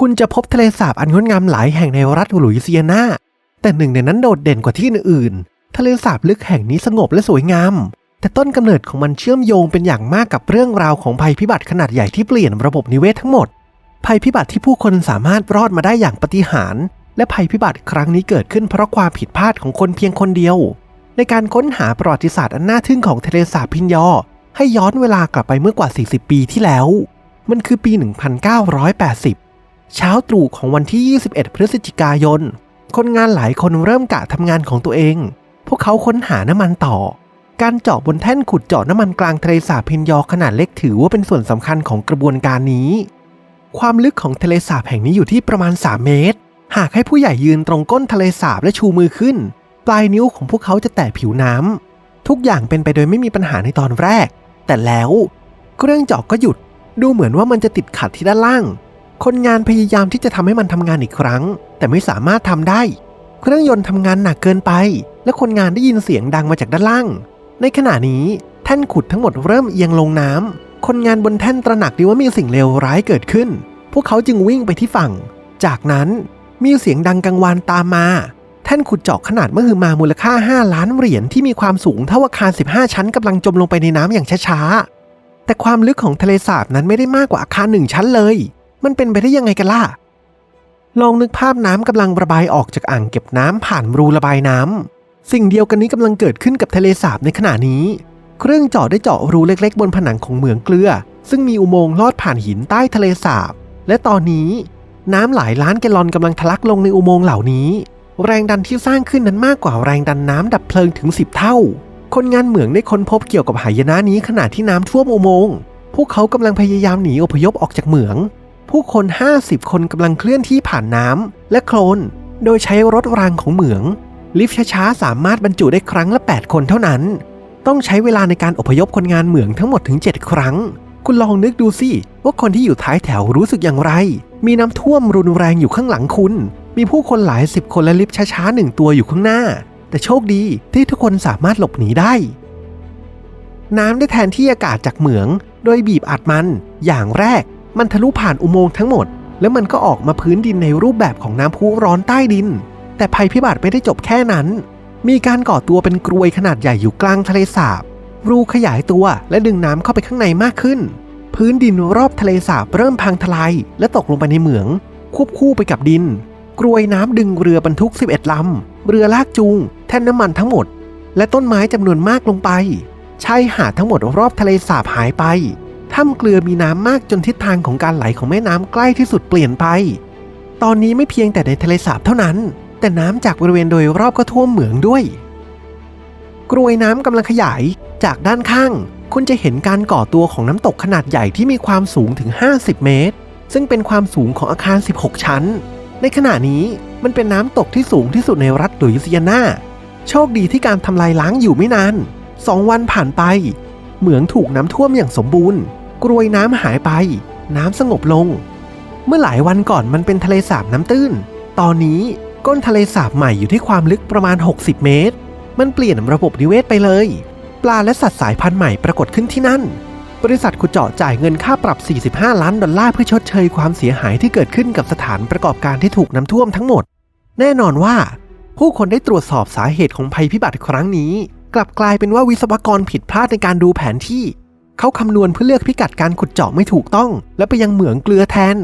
คุณจะพบทะเลสาบอันงดงามหลายแห่งในรัฐหลุยเซียนาแต่หนึ่งในนั้นโดดเด่นกว่าที่อื่นๆ ทะเลสาบลึกแห่งนี้สงบและสวยงาม แต่ต้นกำเนิดของมันเชื่อมโยงเป็นอย่างมากกับเรื่องราวของภัยพิบัติขนาดใหญ่ที่เปลี่ยนระบบนิเวศทั้งหมด ภัยพิบัติที่ผู้คนสามารถรอดมาได้อย่างปาฏิหาริย์และภัยพิบัติครั้งนี้เกิดขึ้นเพราะความผิดพลาดของคนเพียงคนเดียว ในการค้นหาประวัติศาสตร์อันน่าทึ่งของทะเลสาบพินยอ ให้ย้อนเวลากลับไปเมื่อกว่า 40 ปีที่แล้ว มันคือปี 1980 เช้าตรู่ของวันที่ 21 พฤศจิกายน คนงานหลายคนเริ่มกะทำงานของตัวเอง พวกเขาค้นหาน้ำมันต่อ การเจาะบนแท่นขุดเจาะน้ำมันกลางทะเลสาบพินยอขนาดเล็กถือว่าเป็นส่วนสำคัญของกระบวนการนี้ ความลึกของทะเลสาบแห่งนี้อยู่ที่ประมาณ 3 เมตร หากให้ผู้ใหญ่ยืนตรงก้นทะเลสาบและชูมือขึ้น ปลายนิ้วของพวกเขาจะแตะผิวน้ำทุกอย่างเป็นไปโดยไม่มีปัญหาในตอนแรก แต่แล้วเครื่องเจาะก็หยุดดูเหมือนว่ามันจะติดขัดที่ด้านล่าง คนงานพยายามที่จะทำให้มันทำงานอีกครั้ง แต่ไม่สามารถทำได้ เครื่องยนต์ทำงานหนักเกินไป และคนงานได้ยินเสียงดังมาจากด้านล่าง ในขณะนี้แท่นขุดทั้งหมดเริ่มเอียงลงน้ำคนงานบนแท่นตระหนักดีว่ามีสิ่งเลวร้ายเกิดขึ้น พวกเขาจึงวิ่งไปที่ฝั่ง จากนั้นมีเสียงดังกังวานตามมา แท่นขุดเจาะขนาดมหึมามูลค่า 5 ล้านเหรียญที่มีความสูงเท่าอาคาร 15 ชั้นกำลังจมลงไปในน้ำอย่างช้าๆแต่ความลึกของทะเลสาบนั้นไม่ได้มากกว่าอาคารหนึ่งชั้นเลย มันเป็นไปได้ยังไงกันล่ะ ลองนึกภาพน้ำกำลังระบายออกจากอ่างเก็บน้ำผ่านรูระบายน้ำ สิ่งเดียวกันนี้กำลังเกิดขึ้นกับทะเลสาบในขณะนี้ เครื่องเจาะได้เจาะรูเล็ก ๆ บนผนังของเหมืองเกลือ ซึ่งมีอุโมงค์ลอดผ่านหินใต้ทะเลสาบ และตอนนี้น้ำหลายล้านแกลลอนกำลังทะลักลงในอุโมงค์เหล่านี้ แรงดันที่สร้างขึ้นนั้นมากกว่าแรงดันน้ำดับเพลิงถึง 10 เท่า คนงานเหมืองได้ค้นพบเกี่ยวกับหายนะนี้ขณะที่น้ำท่วมอุโมงค์พวกเขากำลังพยายามหนีอพยพออกจากเหมือง ผู้คน 50 คนกำลังเคลื่อนที่ผ่านน้ำและโคลน โดยใช้รถรางของเหมือง ลิฟต์ช้าๆ สามารถบรรจุได้ครั้งละ 8 คนเท่านั้น ต้องใช้เวลาในการอพยพคนงานเหมืองทั้งหมดถึง 7 ครั้ง คุณลองนึกดูสิว่าคนที่อยู่ท้ายแถวรู้สึกอย่างไร มีน้ำท่วมรุนแรงอยู่ข้างหลังคุณ มีผู้คนหลายสิบคนและลิฟต์ช้าๆหนึ่งตัวอยู่ข้างหน้า แต่โชคดีที่ทุกคนสามารถหลบหนีได้น้ำได้แทนที่อากาศจากเหมือง โดยบีบอัดมัน อย่างแรก มันทะลุผ่านอุโมงค์ทั้งหมด แล้วมันก็ออกมาพื้นดินในรูปแบบของน้ำพุร้อนใต้ดิน แต่ภัยพิบัติไม่ได้จบแค่นั้น มีการก่อตัวเป็นกรวยขนาดใหญ่อยู่กลางทะเลสาบ รูขยายตัวและดึงน้ำเข้าไปข้างในมากขึ้น พื้นดินรอบทะเลสาบเริ่มพังทลายและตกลงไปในเหมือง ควบคู่ไปกับดิน กรวยน้ำดึงเรือบรรทุก 11ลำเรือลากจูง แท่นน้ำมันทั้งหมด และต้นไม้จำนวนมากลงไปชายหาดทั้งหมดรอบทะเลสาบหายไป ถ้ำเกลือมีน้ำมากจนทิศทางของการไหลของแม่น้ำใกล้ที่สุดเปลี่ยนไป ตอนนี้ไม่เพียงแต่ในทะเลสาบเท่านั้น แต่น้ำจากบริเวณโดยรอบก็ท่วมเหมืองด้วย กรวยน้ำกำลังขยาย จากด้านข้าง คุณจะเห็นการก่อตัวของน้ำตกขนาดใหญ่ที่มีความสูงถึง 50 เมตร ซึ่งเป็นความสูงของอาคาร 16 ชั้น ในขณะนี้มันเป็นน้ำตกที่สูงที่สุดในรัฐหลุยเซียนาโชคดีที่การทำลายล้างอยู่ไม่นานสองวันผ่านไป เหมืองถูกน้ำท่วมอย่างสมบูรณ์ กรวยน้ำหายไป น้ำสงบลง เมื่อหลายวันก่อนมันเป็นทะเลสาบน้ำตื้น ตอนนี้ก้นทะเลสาบใหม่อยู่ที่ความลึกประมาณ 60 เมตร มันเปลี่ยนระบบนิเวศไปเลย ปลาและสัตว์สายพันธุ์ใหม่ปรากฏขึ้นที่นั่น บริษัทขุดเจาะจ่ายเงินค่าปรับ 45 ล้านดอลลาร์เพื่อชดเชยความเสียหายที่เกิดขึ้นกับสถานประกอบการที่ถูกน้ำท่วมทั้งหมด แน่นอนว่า ผู้คนได้ตรวจสอบสาเหตุของภัยพิบัติครั้งนี้ กลับกลายเป็นว่าวิศวกรผิดพลาดในการดูแผนที่ เขาคำนวณเพื่อเลือกพิกัดการขุดเจาะไม่ถูกต้อง และไปยังเหมืองเกลือแทน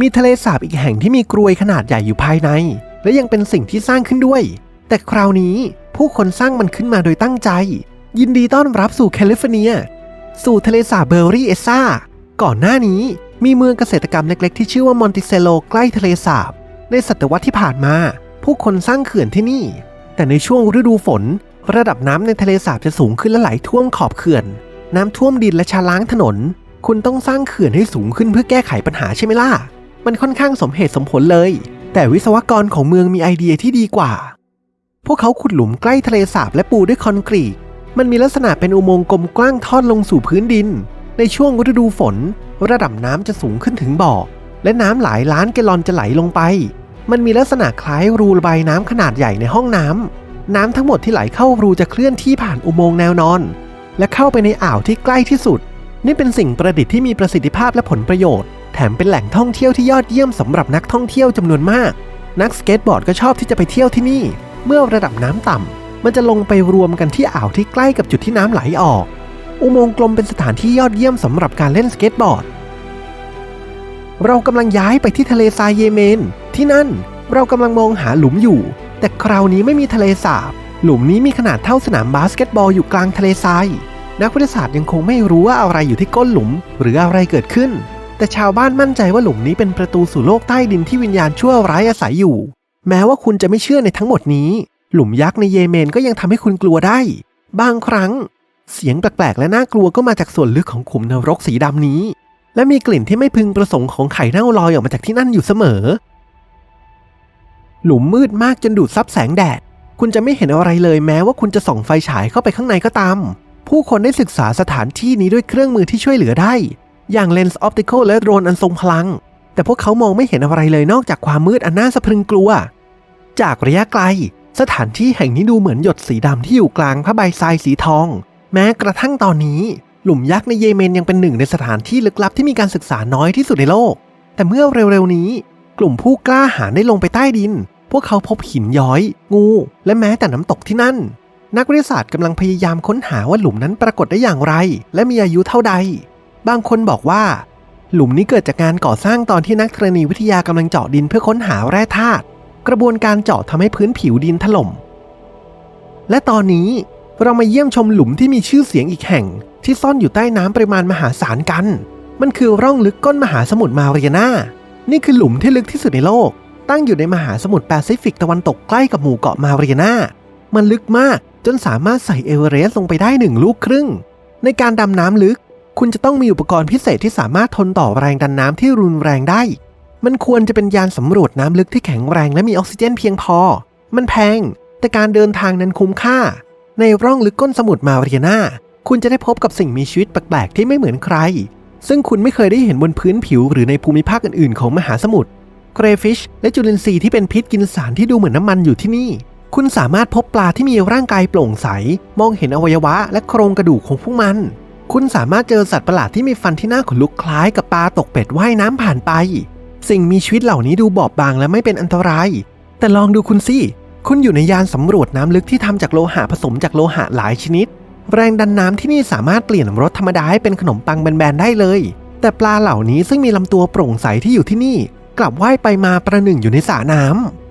มีทะเลสาบอีกแห่งที่มีกรวยขนาดใหญ่อยู่ภายใน และยังเป็นสิ่งที่สร้างขึ้นด้วย แต่คราวนี้ผู้คนสร้างมันขึ้นมาโดยตั้งใจ ยินดีต้อนรับสู่แคลิฟอร์เนีย สู่ทะเลสาบเบอร์รี่เอซ่าก่อนหน้านี้มีเมืองเกษตรกรรมเล็กๆ ที่ชื่อว่ามอนติเซโลใกล้ทะเลสาบ ในศตวรรษที่ผ่านมา ผู้คนสร้างเขื่อนที่นี่ แต่ในช่วงฤดูฝน ระดับน้ำในทะเลสาบจะสูงขึ้นและไหลท่วมขอบเขื่อน น้ำท่วมดินและชาล้างถนน คุณต้องสร้างเขื่อนให้สูงขึ้นเพื่อแก้ไขปัญหาใช่ไหมล่ะ มันค่อนข้างสมเหตุสมผลเลย แต่วิศวกรของเมืองมีไอเดียที่ดีกว่า พวกเขาขุดหลุมใกล้ทะเลสาบและปูด้วยคอนกรีต มันมีลักษณะเป็นอุโมงค์กลมกว้างทอดลงสู่พื้นดิน ในช่วงฤดูฝน ระดับน้ำจะสูงขึ้นถึงบ่อ และน้ำหลายล้านแกลลอนจะไหลลงไป มันมีลักษณะคล้ายรูระบายน้ำขนาดใหญ่ในห้องน้ำ น้ำทั้งหมดที่ไหลเข้ารูจะเคลื่อนที่ผ่านอุโมงค์แนวนอน และเข้าไปในอ่าวที่ใกล้ที่สุด นี่เป็นสิ่งประดิษฐ์ที่มีประสิทธิภาพและผลประโยชน์ แถมเป็นแหล่งท่องเที่ยวที่ยอดเยี่ยมสำหรับนักท่องเที่ยวจำนวนมาก นักสเก็ตบอร์ดก็ชอบที่จะไปเที่ยวที่นี่ เมื่อระดับน้ำต่ำมันจะลงไปรวมกันที่อ่าวที่ใกล้กับจุดที่น้ำไหลออก อุโมงค์กลมเป็นสถานที่ยอดเยี่ยมสำหรับการเล่นสเก็ตบอร์ดเรากำลังย้ายไปที่ทะเลทรายเยเมน ที่นั่นเรากำลังมองหาหลุมอยู่ แต่คราวนี้ไม่มีทะเลสาบ หลุมนี้มีขนาดเท่าสนามบาสเกตบอลอยู่กลางทะเลทราย นักวิทยาศาสตร์ยังคงไม่รู้ว่าอะไรอยู่ที่ก้นหลุม หรืออะไรเกิดขึ้น แต่ชาวบ้านมั่นใจว่าหลุมนี้เป็นประตูสู่โลกใต้ดินที่วิญญาณชั่วร้ายอาศัยอยู่ แม้ว่าคุณจะไม่เชื่อในทั้งหมดนี้ หลุมยักษ์ในเยเมนก็ยังทำให้คุณกลัวได้ บางครั้ง เสียงแปลกๆและน่ากลัวก็มาจากส่วนลึกของขุมนรกสีดำนี้ และมีกลิ่นที่ไม่พึงประสงค์ของไข่เน่าลอยออกมาจากที่นั่นอยู่เสมอ หลุมมืดมากจนดูดซับแสงแดด คุณจะไม่เห็นอะไรเลยแม้ว่าคุณจะส่องไฟฉายเข้าไปข้างในก็ตาม ผู้คนได้ศึกษาสถานที่นี้ด้วยเครื่องมือที่ช่วยเหลือได้ อย่างเลนส์ออปติคอลและโดรนอันทรงพลัง แต่พวกเขามองไม่เห็นอะไรเลยนอกจากความมืดอันน่าสะพรึงกลัว จากระยะไกล สถานที่แห่งนี้ดูเหมือนหยดสีดำที่อยู่กลางผ้าใบทรายสีทอง แม้กระทั่งตอนนี้ หลุมยักษ์ในเยเมนยังเป็นหนึ่งในสถานที่ลึกลับที่มีการศึกษาน้อยที่สุดในโลก แต่เมื่อเร็วๆนี้ กลุ่มผู้กล้าหาญได้ลงไปใต้ดิน พวกเขาพบหินย้อย งู และแม้แต่น้ำตกที่นั่น นักวิทยาศาสตร์กำลังพยายามค้นหาว่าหลุมนั้นปรากฏได้อย่างไร และมีอายุเท่าใด บางคนบอกว่า หลุมนี้เกิดจากการก่อสร้างตอนที่นักธรณีวิทยากำลังเจาะดินเพื่อค้นหาแร่ธาตุกระบวนการเจาะทำให้พื้นผิวดินถล่ม และตอนนี้เรามาเยี่ยมชมหลุมที่มีชื่อเสียงอีกแห่ง ที่ซ่อนอยู่ใต้น้ำปริมาณมหาศาลกัน มันคือร่องลึกก้นมหาสมุทรมาเรียนา นี่คือหลุมที่ลึกที่สุดในโลก ตั้งอยู่ในมหาสมุทรแปซิฟิกตะวันตกใกล้กับหมู่เกาะมาเรียนามันลึกมากจนสามารถใส่เอเวอเรสต์ลงไปได้หนึ่งลูกครึ่ง ในการดำน้ำลึก คุณจะต้องมีอุปกรณ์พิเศษที่สามารถทนต่อแรงดันน้ำที่รุนแรงได้ มันควรจะเป็นยานสำรวจน้ำลึกที่แข็งแรงและมีออกซิเจนเพียงพอ มันแพง แต่การเดินทางนั้นคุ้มค่า ในร่องลึกก้นสมุทรมาเรียนาคุณจะได้พบกับสิ่งมีชีวิตแปลกๆที่ไม่เหมือนใคร ซึ่งคุณไม่เคยได้เห็นบนพื้นผิวหรือในภูมิภาคอื่นๆ ของมหาสมุทร เกรฟิช และจุลินทรีย์ที่เป็นพิษกินสารที่ดูเหมือนน้ำมันอยู่ที่นี่ คุณสามารถพบปลาที่มีร่างกายโปร่งใส มองเห็นอวัยวะและโครงกระดูกของพวกมัน คุณสามารถเจอสัตว์ประหลาดที่มีฟันที่น่าขนลุกคล้ายกับปลาตกเป็ดว่ายน้ำผ่านไป สิ่งมีชีวิตเหล่านี้ดูบอบบางและไม่เป็นอันตราย แต่ลองดูคุณสิคุณอยู่ในยานสำรวจน้ำลึกที่ทำจากโลหะผสมจากโลหะหลายชนิด แรงดันน้ำที่นี่สามารถเปลี่ยนรถธรรมดาให้เป็นขนมปังแบนๆได้เลย แต่ปลาเหล่านี้ซึ่งมีลำตัวโปร่งใสที่อยู่ที่นี่ กลับว่ายไปมาประหนึ่งอยู่ในสระน้ำ